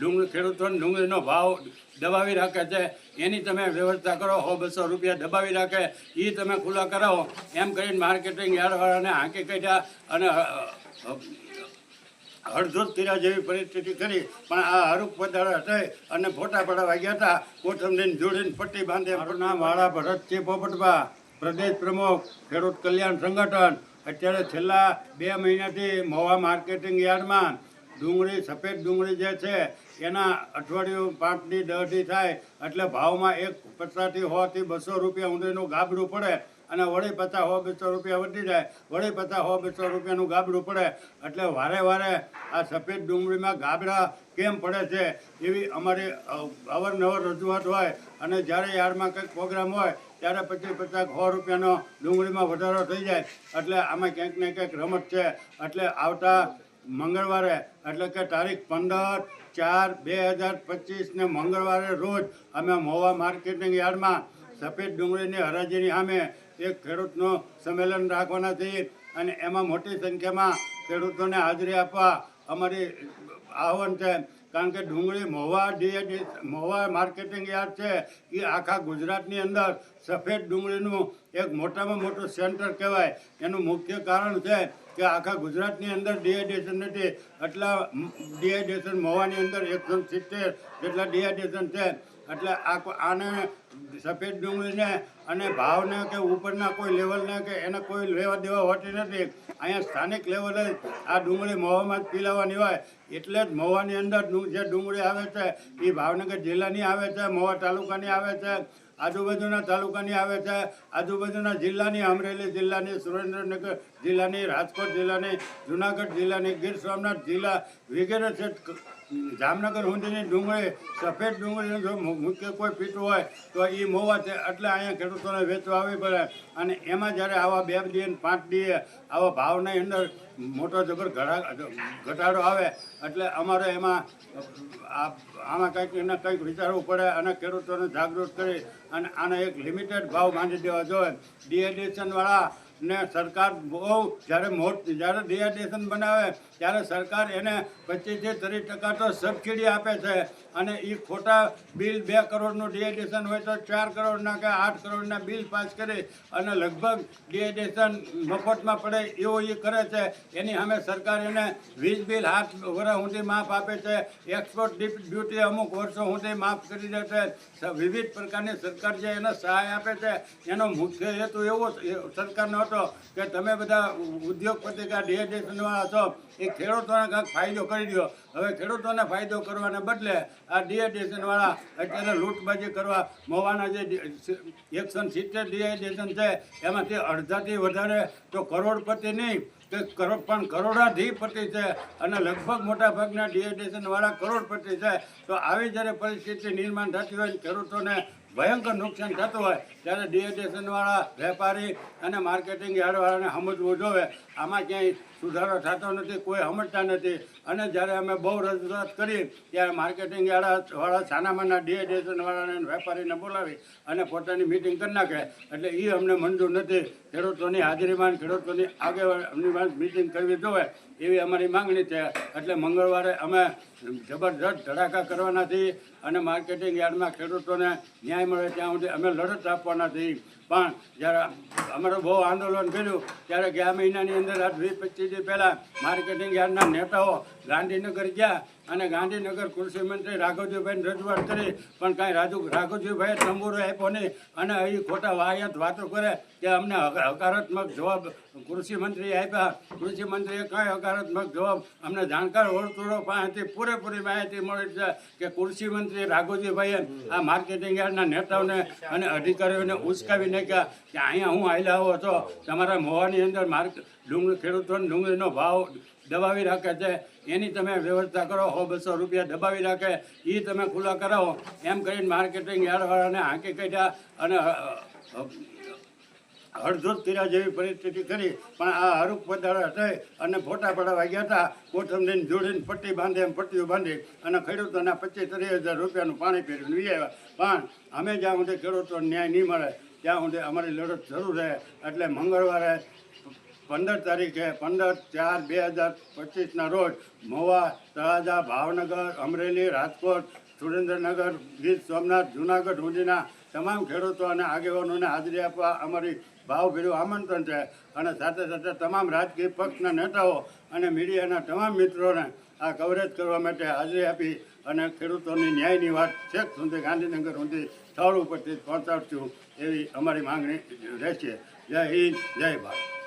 ડુંગળી ખેડૂતોને ડુંગળીનો ભાવ દબાવી રાખે છે, એની તમે વ્યવસ્થા કરો સો બસો રૂપિયા દબાવી રાખે એ તમે ખુલ્લા કરાવો. એમ કરીને માર્કેટિંગ યાર્ડવાળાને હાંકી કાઢ્યા અને હળધૂત કર્યા જેવી પરિસ્થિતિ કરી. પણ આ હરુક પધારા થઈ અને ફોટા પડાવા ગયા હતા, કોથમડીને જોડીને પટ્ટી બાંધે. નામ વાળા ભરતસિંહ પોપટભા, પ્રદેશ પ્રમુખ, ખેડૂત કલ્યાણ સંગઠન. અત્યારે છેલ્લા બે મહિનાથી મોવા માર્કેટિંગ યાર્ડમાં ડુંગળી, સફેદ ડુંગળી જે છે, એના અઠવાડિયું પાંચથી દહથી થાય, એટલે ભાવમાં એક પચાસથી સોથી બસો રૂપિયા ઊંધીનું ગાબડું પડે અને વળી પચાસ હો બસો રૂપિયા વધી જાય, વળી પચાસ હો બસો રૂપિયાનું ગાબડું પડે. એટલે વારે વારે આ સફેદ ડુંગળીમાં ગાબડા કેમ પડે છે એવી અમારી અવારનવાર રજૂઆત હોય. અને જ્યારે યાર્ડમાં કંઈક પ્રોગ્રામ હોય, ત્યારે પછી પચાસ સો રૂપિયાનો ડુંગળીમાં વધારો થઈ જાય. એટલે આમાં ક્યાંક ને ક્યાંક રમત છે. એટલે આવતા મંગળવારે, એટલે કે તારીખ પંદર ચાર બે હજાર પચીસને મંગળવારે રોજ અમે મોવા માર્કેટિંગ યાર્ડમાં સફેદ ડુંગળીની હરાજીની સામે એક ખેડૂતનું સંમેલન રાખવાના છીએ અને એમાં મોટી સંખ્યામાં ખેડૂતોને હાજરી આપવા અમારી આહવાન છે. કારણ કે ડુંગળી મોવા જે મોવા માર્કેટિંગ યાર્ડ છે, એ આખા ગુજરાતની અંદર સફેદ ડુંગળીનું એક મોટામાં મોટું સેન્ટર કહેવાય. એનું મુખ્ય કારણ છે કે આખા ગુજરાતની અંદર ડિહાઇડ્રેશન નથી. એટલા ડિહાઇડ્રેશન મોવાની અંદર એકસો સિત્તેર જેટલા ડિહાઇડ્રેશન છે. એટલે આને સફેદ ડુંગળીને અને ભાવને કે ઉપરના કોઈ લેવલને કે એને કોઈ લેવા દેવા હોતી નથી. અહીંયા સ્થાનિક લેવલે આ ડુંગળી મોવામાં જ પીલાવાની હોય. એટલે જ મહુવાની અંદર જે ડુંગળી આવે છે, એ ભાવનગર જિલ્લાની આવે છે મહુવા તાલુકાની આવે છે, આજુબાજુના તાલુકાની આવે છે, આજુબાજુના જિલ્લાની, અમરેલી જિલ્લાની, સુરેન્દ્રનગર જિલ્લાની, રાજકોટ જિલ્લાની, જુનાગઢ જિલ્લાની, ગીર સોમનાથ જિલ્લા વગેરે છે. જામનગર સુધીની ડુંગળી, સફેદ ડુંગળીનું જો મુખ્ય કોઈ પીટું હોય, તો એ મોવા છે, એટલે અહીંયા ખેડૂતોને વેચવા આવવી પડે. અને એમાં જ્યારે આવા બે દીએ પાંચ દીએ આવા ભાવની અંદર મોટો જબર ઘટાડો આવે, એટલે અમારે એમાં આમાં કંઈક એને કંઈક વિચારવું પડે અને ખેડૂતોને જાગૃત કરી અને આને એક લિમિટેડ ભાવ બાંધી દેવા જોઈએ. ડિહાઇડ્રેશનવાળા ને સરકાર બહુ જ્યારે મોટ, જ્યારે ડિહાઇડ્રેશન બનાવે, ત્યારે સરકાર એને પચીસથી ત્રીસ ટકા તો સબસિડી આપે છે. અને એ ખોટા બિલ બે કરોડનું ડિહાઇડ્રેશન હોય તો ચાર કરોડના કે આઠ કરોડના બિલ પાસ કરી અને લગભગ ડિહાઇડ્રેશન મફતમાં પડે એવું એ કરે છે. એની સામે સરકાર એને વીજ બિલ હાથ વર્ષ સુધી માફ આપે છે. એક્સપોર્ટ ડ્યુટી અમુક વર્ષો સુધી માફ કરી દે છે. વિવિધ પ્રકારની સરકાર જે એને સહાય આપે છે, એનો મુખ્ય હેતુ એવો સરકારનો હતો કે તમે બધા ઉદ્યોગપતિ કે ડિહાઇડ્રેશનવાળા છો, એ ખેડૂતોને કાંઈક ફાયદો કરી દો હવે ખેડૂતોને ફાયદો કરવાને બદલે આ ડિહાઇડ્રેશનવાળા અત્યારે લૂંટબાજી કરવા મોવાના જે એકસો સિત્તેર ડિહાઇડ્રેશન છે એમાંથી અડધાથી વધારે તો કરોડપતિ નહીં કે કરોડ પણ કરોડાધિપતિ છે અને લગભગ મોટા ભાગના ડિહાઇડ્રેશનવાળા કરોડપતિ છે. તો આવી જ્યારે પરિસ્થિતિ નિર્માણ થતી હોય ખેડૂતોને ભયંકર નુકસાન થતું હોય ત્યારે ડિહાઇડ્રેશનવાળા વેપારી અને માર્કેટિંગ યાર્ડવાળાને સમજવું જોવે. આમાં ક્યાંય સુધારો થતો નથી, કોઈ સમજતા નથી. અને જ્યારે અમે બહુ રજૂઆત કરી, ત્યારે માર્કેટિંગ યાર્ડવાળા છાનામાના ડિહાઇડ્રેશનવાળાને અને વેપારીને બોલાવી અને પોતાની મિટિંગ કરી નાખે. એટલે એ અમને મંજૂર નથી. ખેડૂતોની હાજરીમાં ખેડૂતોની ખેડૂતોની આગેવાનીમાં મિટિંગ કરવી જોવે. એવી અમારી માંગણી છે. એટલે મંગળવારે અમે જબરજસ્ત ધડાકા કરવાના છીએ અને માર્કેટિંગ યાર્ડમાં ખેડૂતોને ન્યાય મળે ત્યાં સુધી અમે લડત આપવાના છીએ. પણ જ્યારે અમારું બહુ આંદોલન કર્યું, ત્યારે ગયા મહિનાની અંદર આ વીસ પચીસ દિવસ પહેલાં માર્કેટિંગ યાર્ડના નેતાઓ ગાંધીનગર ગયા અને ગાંધીનગર કૃષિ મંત્રી રાઘવજીભાઈને રજૂઆત કરી, પણ કાંઈ રાજુ, રાઘવજીભાઈએ તંબુરો આપ્યો નહીં. અને અહીં ખોટા વાહિયાત વાતો કરે કે અમને હકા- હકારાત્મક જવાબ કૃષિ મંત્રીએ આપ્યા. કૃષિ મંત્રીએ કાંઈ હકારાત્મક જવાબ અમને જાણકાર વર્તુળો પાસેથી પૂરેપૂરી માહિતી મળી છે કે કૃષિ મંત્રી રાઘવજીભાઈએ આ માર્કેટિંગ યાર્ડના નેતાઓને અને અધિકારીઓને ઉચકાવી નાખ્યા કે અહીંયા હું આવેલા આવો છો તમારા મોવાની અંદર માર્ક ડુંગળી ખેડૂતોને ડુંગળીનો ભાવ દબાવી રાખે છે. એની તમે વ્યવસ્થા કરો સો બસો રૂપિયા દબાવી રાખે. એ તમે ખુલ્લા કરાવો. એમ કરીને માર્કેટિંગ યાર્ડવાળાને હાંકી કાઢ્યા અને અ, કર્યા જેવી પરિસ્થિતિ કરી. પણ આ હરુક પદાળા થઈ અને ફોટા પડાવવા ગયા હતા. કોથમડીને જોડીને પટ્ટી બાંધે એમ પટ્ટીઓ બાંધી અને ખેડૂતોના પચીસ ત્રીસ હજાર રૂપિયાનું પાણી ફેરવીને વી આવ્યા. પણ અમે જ્યાં સુધી ખેડૂતોને ન્યાય નહીં મળે ત્યાં સુધી અમારી લડત જરૂર રહે એટલે મંગળવારે પંદર તારીખે પંદર ચાર બે હજાર પચીસના રોજ મોવા, તળાજા, ભાવનગર, અમરેલી, રાજકોટ, સુરેન્દ્રનગર, ગીર સોમનાથ, જુનાગઢ સુધીના તમામ ખેડૂતો અને આગેવાનોને હાજરી આપવા અમારી ભાવભીરું આમંત્રણ છે. અને સાથે સાથે તમામ રાજકીય પક્ષના નેતાઓ અને મીડિયાના તમામ મિત્રોને આ કવરેજ કરવા માટે હાજરી આપી અને ખેડૂતોની ન્યાયની વાત છેક સુધી ગાંધીનગર સુધી સ્થળ ઉપરથી પહોંચાડશું એવી અમારી માંગણી રહેશે. જય હિન્દ, જય ભારત.